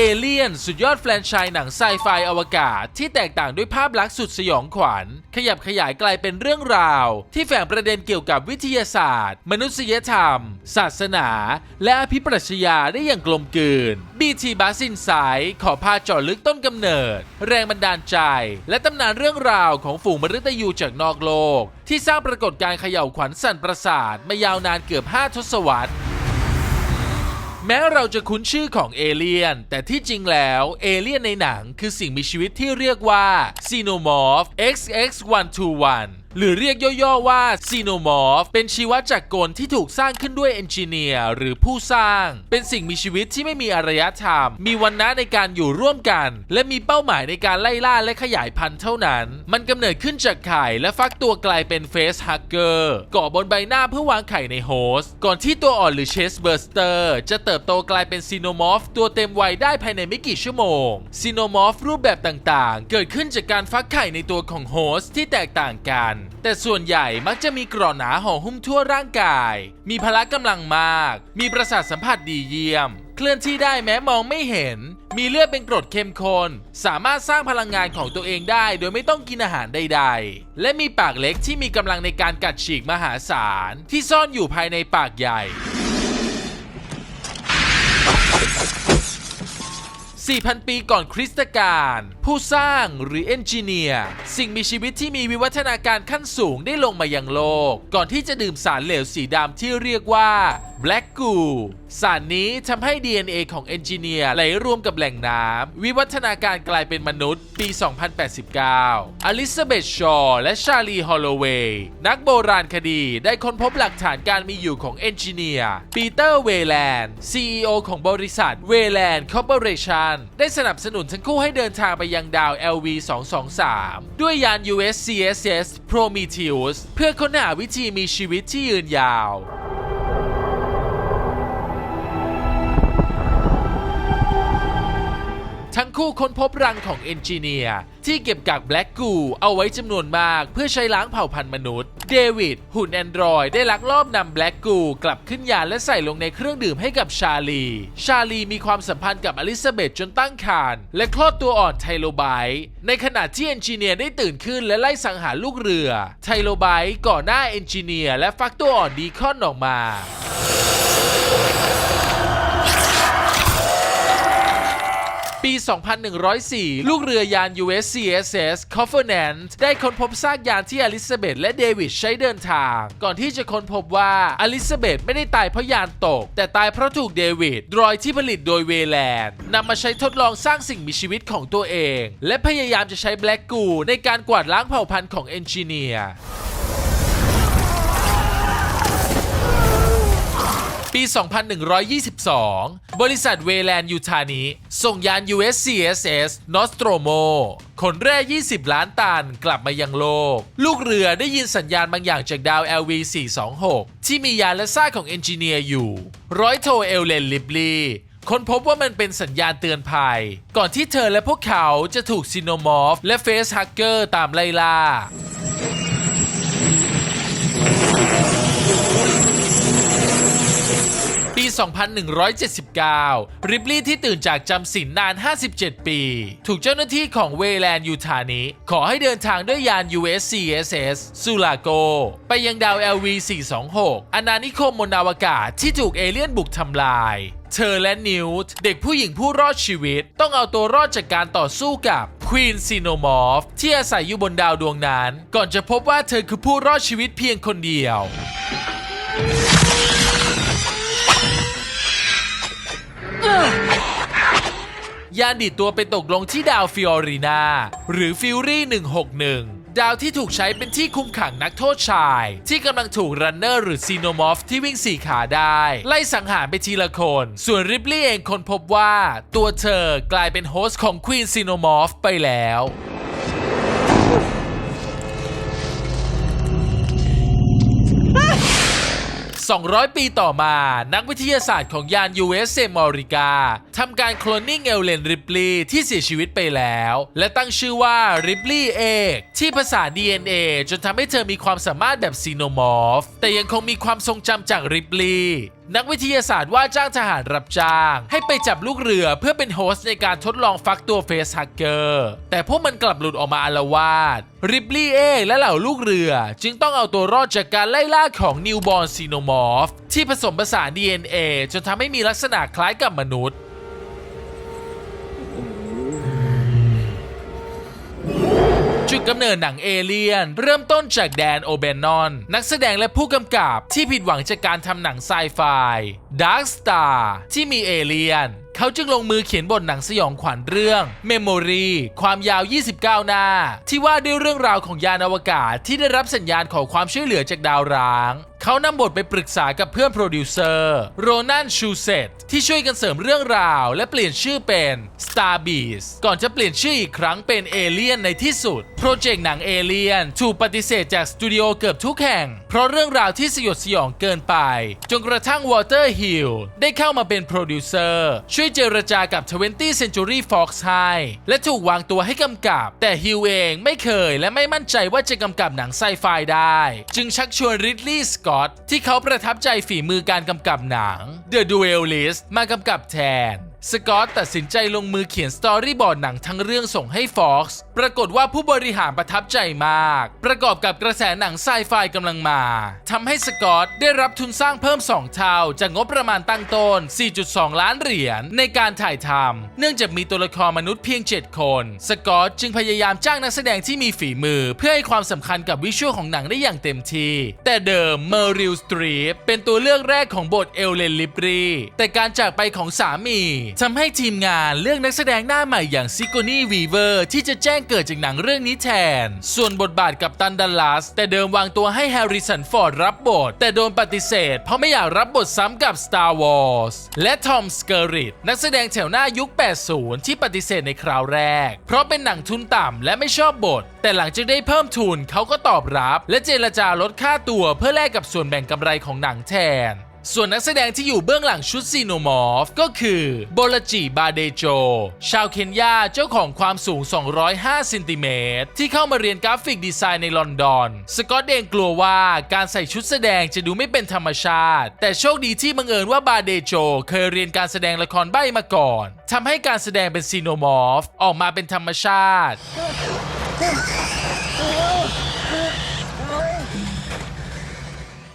เอเลียนสุดยอดแฟรนไชส์หนังไซไฟอวกาศ ที่แตกต่างด้วยภาพลักษณ์สุดสยองขวัญ ขยับขยายกลายเป็นเรื่องราว ที่แฝงประเด็นเกี่ยวกับวิทยาศาสตร์ มนุษยธรรม ศาสนา และอภิปรัชญาได้อย่างกลมกลืนบีทีบาสินไซขอพาเจาะลึกต้นกำเนิด แรงบันดาลใจ และตำนานเรื่องราวของฝูงมฤตยูจากนอกโลก ที่สร้างปรากฏการณ์เขย่าวขวัญสั่นประสาทมายาวนานเกือบ 5 ทศวรรษ แม้เราจะคุ้นชื่อของเอเลี่ยน แต่ที่จริงแล้วเอเลี่ยนในหนังคือสิ่งมีชีวิตที่เรียกว่าซีโนมอร์ฟ XX121 หรือเรียกย่อๆว่า Xenomorph เป็นชีวจักรกลที่ถูกสร้างขึ้นด้วยเอนจิเนียร์หรือผู้สร้าง เป็นสิ่งมีชีวิตที่ไม่มีอารยธรรม มีวันนะในการอยู่ร่วมกัน และมีเป้าหมายในการไล่ล่าและขยายพันธุ์เท่านั้น มันกำเนิดขึ้นจากไข่และฟักตัวกลายเป็นเฟสฮักเกอร์เกาะบนใบหน้าเพื่อวางไข่ในโฮสต์ก่อนที่ตัวอ่อนหรือเชสเบอร์สเตอร์จะเติบโตกลายเป็นซีโนมอร์ฟตัวเต็มวัยได้ภายในไม่กี่ชั่วโมงซีโนมอร์ฟรูปแบบต่างๆ เกิดขึ้นจากการฟักไข่ในตัวของโฮสต์ที่แตกต่างกันแต่ส่วนใหญ่มักจะมีกรอนหนาห่อหุ้มทั่วร่างกาย มีพละกำลังมาก มีประสาทสัมผัสดีเยี่ยม เคลื่อนที่ได้แม้มองไม่เห็น มีเลือดเป็นกรดเข้มข้น สามารถสร้างพลังงานของตัวเองได้ โดยไม่ต้องกินอาหารใดๆ และมีปากเล็กที่มีกำลังในการกัดฉีกมหาศาลที่ซ่อนอยู่ภายในปากใหญ่ 4,000 ปีก่อนคริสตกาลผู้สร้างหรือเอนจิเนียร์สิ่งมีชีวิตที่มีวิวัฒนาการขั้นสูงได้ลงมายังโลก ก่อนที่จะดื่มสารเหลวสีดำที่เรียกว่า Black Goo สารนี้ทำให้ DNA ของเอนจิเนียร์ไหลรวมกับแหล่งน้ำวิวัฒนาการกลายเป็นมนุษย์ ปี 2089 อลิซาเบธชอร์และชาลีฮอลโลเวย์นักโบราณคดีได้ค้นพบหลักฐานการมีอยู่ของเอนจิเนียร์ปีเตอร์เวแลนด์ CEO ของบริษัทเวแลนด์คอร์ปอเรชันได้สนับสนุนทั้งคู่ให้เดินทางไปยังดาว LV 223ด้วยยาน USCSS Prometheus เพื่อค้นหาวิธีมีชีวิตที่ยืนยาว ทั้งคู่ค้นพบรังของเอนจิเนียร์ที่เก็บกักแบล็กกูเอาไว้จำนวนมากเพื่อใช้ล้างเผ่าพันธุ์มนุษย์ เดวิดหุ่นแอนดรอยได้ลักลอบนำแบล็กกูกลับขึ้นยานและใส่ลงในเครื่องดื่มให้กับชาลี ชาลีมีความสัมพันธ์กับอลิซาเบธจนตั้งครรภ์และคลอดตัวอ่อนไทโลไบต์ในขณะที่เอนจิเนียร์ได้ตื่นขึ้นและไล่สังหารลูกเรือ ไทโลไบต์ก่อหน้าเอนจิเนียร์และฟักตัวอ่อนดีคอนออกมา ปี 2104 ลูกเรือยาน USCSS Covenant ได้ค้นพบซากยานที่อลิซาเบธและเดวิดใช้เดินทาง ก่อนที่จะค้นพบว่าอลิซาเบธไม่ได้ตายเพราะยานตก แต่ตายเพราะถูกเดวิดดรอยที่ผลิตโดยเวแลนด์นำมาใช้ทดลองสร้างสิ่งมีชีวิตของตัวเอง และพยายามจะใช้แบล็กกูในการกวาดล้างเผ่าพันธุ์ของเอนจิเนียร์ 2122 บริษัทเวแลนด์ยูทานิส่งยาน USCSS Nostromo ขนแร่ 20 ล้านตันกลับมายังโลก ลูกเรือได้ยินสัญญาณบางอย่างจากดาว LV 426 ที่มียานและซากของเอนจิเนียร์อยู่ ร้อยโทเอลเลนลิบลีค้นพบว่ามันเป็นสัญญาณเตือนภัย ก่อนที่เธอและพวกเขาจะถูกซิโนมอร์ฟและเฟสฮักเกอร์ตามไล่ล่า 2179 ริบลี่ที่ตื่นจากจำศีลนาน 57 ปี ถูกเจ้าหน้าที่ของเวแลนด์ยูทานิขอให้เดินทางด้วยยาน USCSS ซูลาโก ไปยังดาว LV 426อาณานิคมบนอวกาศที่ถูกเอเลี่ยนบุกทำลายเธอและนิวต์เด็กผู้หญิงผู้รอดชีวิต ต้องเอาตัวรอดจากการต่อสู้กับควีนซีโนมอร์ฟที่อาศัยอยู่บนดาวดวงนั้น ก่อนจะพบว่าเธอคือผู้รอดชีวิตเพียงคนเดียว ยานดีดตัวไปตกลงที่ดาวฟิออรีนาหรือฟิวรี่ 161 ดาวที่ถูกใช้เป็นที่คุมขังนักโทษชาย ที่กำลังถูกรันเนอร์หรือซีโนมอฟที่วิ่งสี่ขาได้ ไล่สังหารไปทีละคน ส่วนริปลี่เองคนพบว่า ตัวเธอกลายเป็นโฮสต์ของควีนซีโนมอฟไปแล้ว 200 ปีต่อมา นักวิทยาศาสตร์ของยาน USS มอริกาทำการโคลนนิ่งเอลเลนริปลีที่เสียชีวิตไปแล้ว และตั้งชื่อว่าริปลีเอกที่ภาษา DNA จนทำให้เธอมีความสามารถแบบซีโนมอร์ฟแต่ยังคงมีความทรงจำจากริปลี นักวิทยาศาสตร์ว่าจ้างทหารรับจ้าง ให้ไปจับลูกเรือเพื่อเป็นโฮสต์ในการทดลองฟักตัวเฟสฮักเกอร์ แต่พวกมันกลับหลุดออกมาอาละวาดริบลี่เองและเหล่าลูกเรือ จึงต้องเอาตัวรอดจากการไล่ล่าของนิวบอร์นซีโนมอร์ฟที่ผสมผสาน DNA จนทำให้มีลักษณะคล้ายกับมนุษย์ จุดกำเนิดหนังเอเลียน เริ่มต้นจากแดนโอเบนนอน นักแสดงและผู้กำกับที่ผิดหวังจากการทำหนังไซไฟ Dark Star ที่มีเอเลียน เขาจึงลงมือเขียนบทหนังสยองขวัญเรื่อง Memory ความยาว 29 หน้า ที่ว่าด้วยเรื่องราวของยานอวกาศที่ได้รับสัญญาณขอความช่วยเหลือจากดาวร้างเขานำบทไปปรึกษากับเพื่อนโปรดิวเซอร์โรนันชูเซตที่ช่วยกันเสริมเรื่องราว และเปลี่ยนชื่อเป็น Star Beast ก่อนจะเปลี่ยนชื่ออีกครั้งเป็นเอเลียนในที่สุด โปรเจกต์หนังเอเลียนถูกปฏิเสธจากสตูดิโอเกือบทุกแห่ง เพราะเรื่องราวที่สยดสยองเกินไป จนกระทั่งวอเตอร์ฮิลได้เข้ามาเป็นโปรดิวเซอร์ช่วยเจรจากับ 20 Century Fox ให้และถูกวางตัวให้กำกับ แต่ฮิวเองไม่เคยและไม่มั่นใจว่าจะกำกับหนังไซไฟได้ จึงชักชวนริดลีย์สกอตที่เขาประทับใจฝีมือการกำกับหนัง The Duelist มากำกับแทน สกอตตัดสินใจลงมือเขียนสตอรี่บอร์ดหนังทั้งเรื่องส่งให้ฟ็อกซ์ ปรากฏว่าผู้บริหารประทับใจมาก ประกอบกับกระแสหนังไซไฟกำลังมา ทำให้สกอตได้รับทุนสร้างเพิ่ม 2 เท่า จากงบประมาณตั้งต้น 4.2 ล้านเหรียญในการถ่ายทำ เนื่องจากมีตัวละครมนุษย์เพียง 7 คน สกอตจึงพยายามจ้างนักแสดงที่มีฝีมือ เพื่อให้ความสำคัญกับวิชวลของหนังได้อย่างเต็มที่ แต่เดิมเมอริลสตรีปเป็นตัวเลือกแรกของบทเอลเลนลิบรีแต่การจากไปของสามีทำให้ทีมงานเลือกนักแสดงหน้าใหม่อย่างซิโกนี่วีเวอร์ที่จะแจ้งเกิดจากหนังเรื่องนี้แทน ส่วนบทบาทกับตันดัลลัสแต่เดิมวางตัวให้แฮร์ริสันฟอร์ดรับบท แต่โดนปฏิเสธ เพราะไม่อยากรับบทซ้ำกับ Star Wars และทอมสเกอริตนักแสดงแถวหน้ายุค 80 ที่ปฏิเสธในคราวแรก เพราะเป็นหนังทุนต่ำและไม่ชอบบท แต่หลังจากได้เพิ่มทุนเขาก็ตอบรับ และเจรจาลดค่าตัวเพื่อแลกกับส่วนแบ่งกำไรของหนังแทน ส่วนนักแสดงที่อยู่เบื้องหลังชุดซีโนมอร์ฟก็คือโบลจิบาเดโจ ชาวเคนยาเจ้าของความสูง 205เซนติเมตรที่เข้ามาเรียนกราฟิกดีไซน์ในลอนดอน สกอตเองกลัวว่าการใส่ชุดแสดงจะดูไม่เป็นธรรมชาติ แต่โชคดีที่บังเอิญว่าบาเดโจ เคยเรียนการแสดงละครใบ้มาก่อนทำให้การแสดงเป็นซีโนมอร์ฟออกมาเป็นธรรมชาติ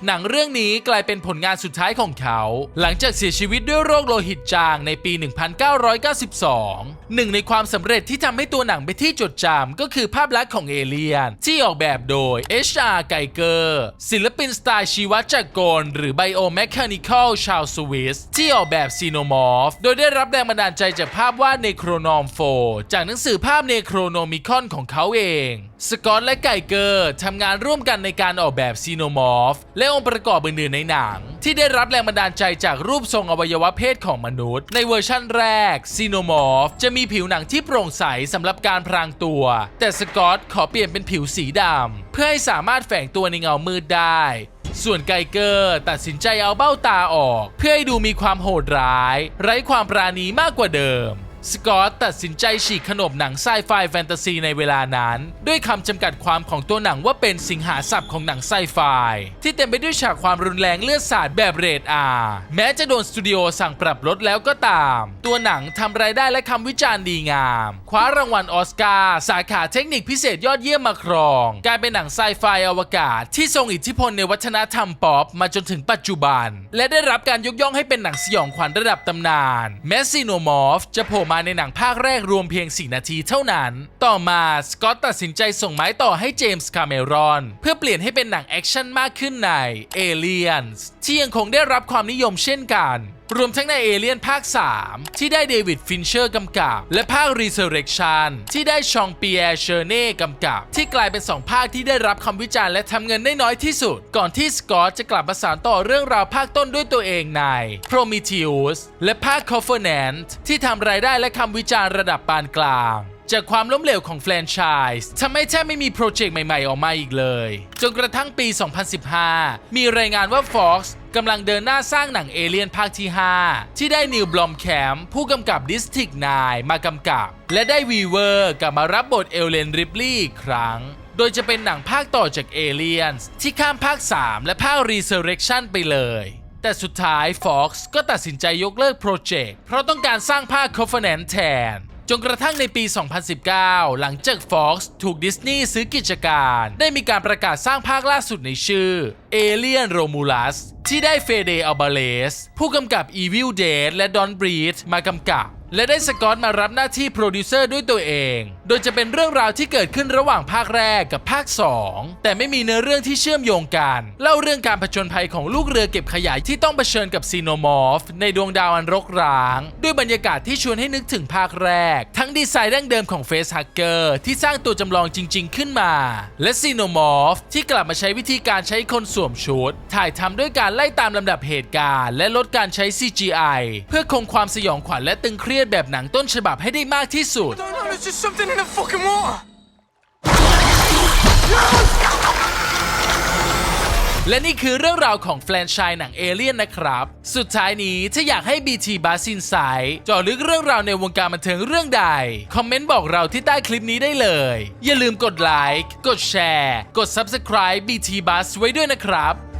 หนังเรื่องนี้กลายเป็นผลงานสุดท้ายของเขา หลังจากเสียชีวิตด้วยโรคโลหิตจางในปี 1992 หนึ่งในความสำเร็จที่ทำให้ตัวหนังเป็นที่จดจำก็คือภาพลักษณ์ของเอเลียน ที่ออกแบบโดย H.R. Geiger ศิลปินสไตล์ชีวจักรกลหรือ Biomechanical ชาวสวิสที่ออกแบบซีโนมอร์ฟโดยได้รับแรงบันดาลใจจากภาพวาดเนโครนอมโฟจากหนังสือภาพเนโครโนมิคอนของเขาเอง สกอตและไกเกอร์ทำงานร่วมกันในการออกแบบซีโนมอร์ฟและองค์ประกอบอื่นๆในหนัง ที่ได้รับแรงบันดาลใจจากรูปทรงอวัยวะเพศของมนุษย์ ในเวอร์ชั่นแรกซีโนมอร์ฟจะมีผิวหนังที่โปร่งใสสำหรับการพรางตัว แต่สกอตขอเปลี่ยนเป็นผิวสีดำเพื่อให้สามารถแฝงตัวในเงามืดได้ ส่วนไกเกอร์ตัดสินใจเอาเบ้าตาออก เพื่อให้ดูมีความโหดร้าย ไร้ความปราณีมากกว่าเดิม สกอตตัดสินใจฉีกขนบหนังไซไฟแฟนตาซีในเวลานั้น ด้วยคำจำกัดความของตัวหนังว่าเป็นสิงหาศัพท์ของหนังไซไฟที่เต็มไปด้วยฉากความรุนแรงเลือดสาดแบบเรทอาแม้จะโดนสตูดิโอสั่งปรับลดแล้วก็ตาม ตัวหนังทำรายได้และคำวิจารณ์ดีงาม คว้ารางวัลออสการ์สาขาเทคนิคพิเศษยอดเยี่ยมมาครอง กลายเป็นหนังไซไฟอวกาศ ที่ทรงอิทธิพลในวัฒนธรรมป๊อปมาจนถึงปัจจุบัน และได้รับการยกย่องให้เป็นหนังสยองขวัญระดับตำนานแมสซิโนมอร์ฟจะโผล่มาในหนังภาคแรกรวมเพียง 4 นาทีเท่านั้น ต่อมาสกอตตัดสินใจส่งไม้ต่อให้เจมส์คาเมรอนเพื่อเปลี่ยนให้เป็นหนังแอคชั่นมากขึ้นใน Aliens ที่ยังคงได้รับความนิยมเช่นกันรวมทั้งในเอเลียนภาค 3 ที่ได้เดวิดฟินเชอร์กำกับ และภาค Resurrection ที่ได้ชองเปียร์เชอร์เน่กำกับ ที่กลายเป็น 2 ภาคที่ได้รับคำวิจารณ์และทำเงินได้น้อยที่สุด ก่อนที่สกอตจะกลับมาสานต่อเรื่องราวภาคต้นด้วยตัวเองใน Prometheus และภาค Covenant ที่ทำรายได้และคำวิจารณ์ระดับปานกลางจากความล้มเหลวของแฟรนไชส์ทำให้แทบไม่มีโปรเจกต์ใหม่ๆ ออกมาอีกเลย จนกระทั่งปี 2015 มีรายงานว่า Fox กำลังเดินหน้าสร้างหนังเอเลียนภาคที่ 5 ที่ได้นิวบลอมแคมผู้กำกับ District 9มากำกับ และได้วีเวอร์กลับมารับบทเอลเลนริปลีย์อีกครั้ง โดยจะเป็นหนังภาคต่อจากเอเลียนที่ข้ามภาค 3 และภาค Resurrection ไปเลยแต่สุดท้าย Fox ก็ตัดสินใจยกเลิกโปรเจกต์เพราะต้องการสร้างภาค Covenant แทน จนกระทั่งในปี 2019 หลังจาก Fox ถูกดิสนีย์ซื้อกิจการ ได้มีการประกาศสร้างภาคล่าสุดในชื่อ Alien Romulus ที่ได้เฟเดอัลบาเลสผู้กำกับ Evil Dead และ Don Breed มากำกับ และได้สกอตมารับหน้าที่โปรดิวเซอร์ด้วยตัวเอง โดยจะเป็นเรื่องราวที่เกิดขึ้นระหว่างภาคแรกกับภาค 2 แต่ไม่มีเนื้อเรื่องที่เชื่อมโยงกัน เล่าเรื่องการผจญภัยของลูกเรือเก็บขยะที่ต้องเผชิญกับซีโนมอร์ฟในดวงดาวอันรกร้าง ด้วยบรรยากาศที่ชวนให้นึกถึงภาคแรก ทั้งดีไซน์ดั้งเดิมของเฟสฮักเกอร์ที่สร้างตัวจำลองจริง ๆ ขึ้นมา และซีโนมอร์ฟที่กลับมาใช้วิธีการใช้คนสวมชุด ถ่ายทำด้วยการไล่ตามลำดับเหตุการณ์ และลดการใช้ CGI เพื่อคงความสยองขวัญและตึงเครียดแบบหนังต้นฉบับให้ได้มากที่สุด don't know, there's just something in the fucking water. และนี่คือเรื่องราวของแฟรนไชส์หนังเอเลี่ยนนะครับ สุดท้ายนี้ถ้าอยากให้ BT b a s i n s i เจาะลึกเรื่องราวในวงการบันเทิงเรื่องใด คอมเมนต์บอกเราที่ใต้คลิปนี้ได้เลย อย่าลืมกดไลค์ กดแชร์ กด Subscribe BT Bus ไว้ด้วยนะครับ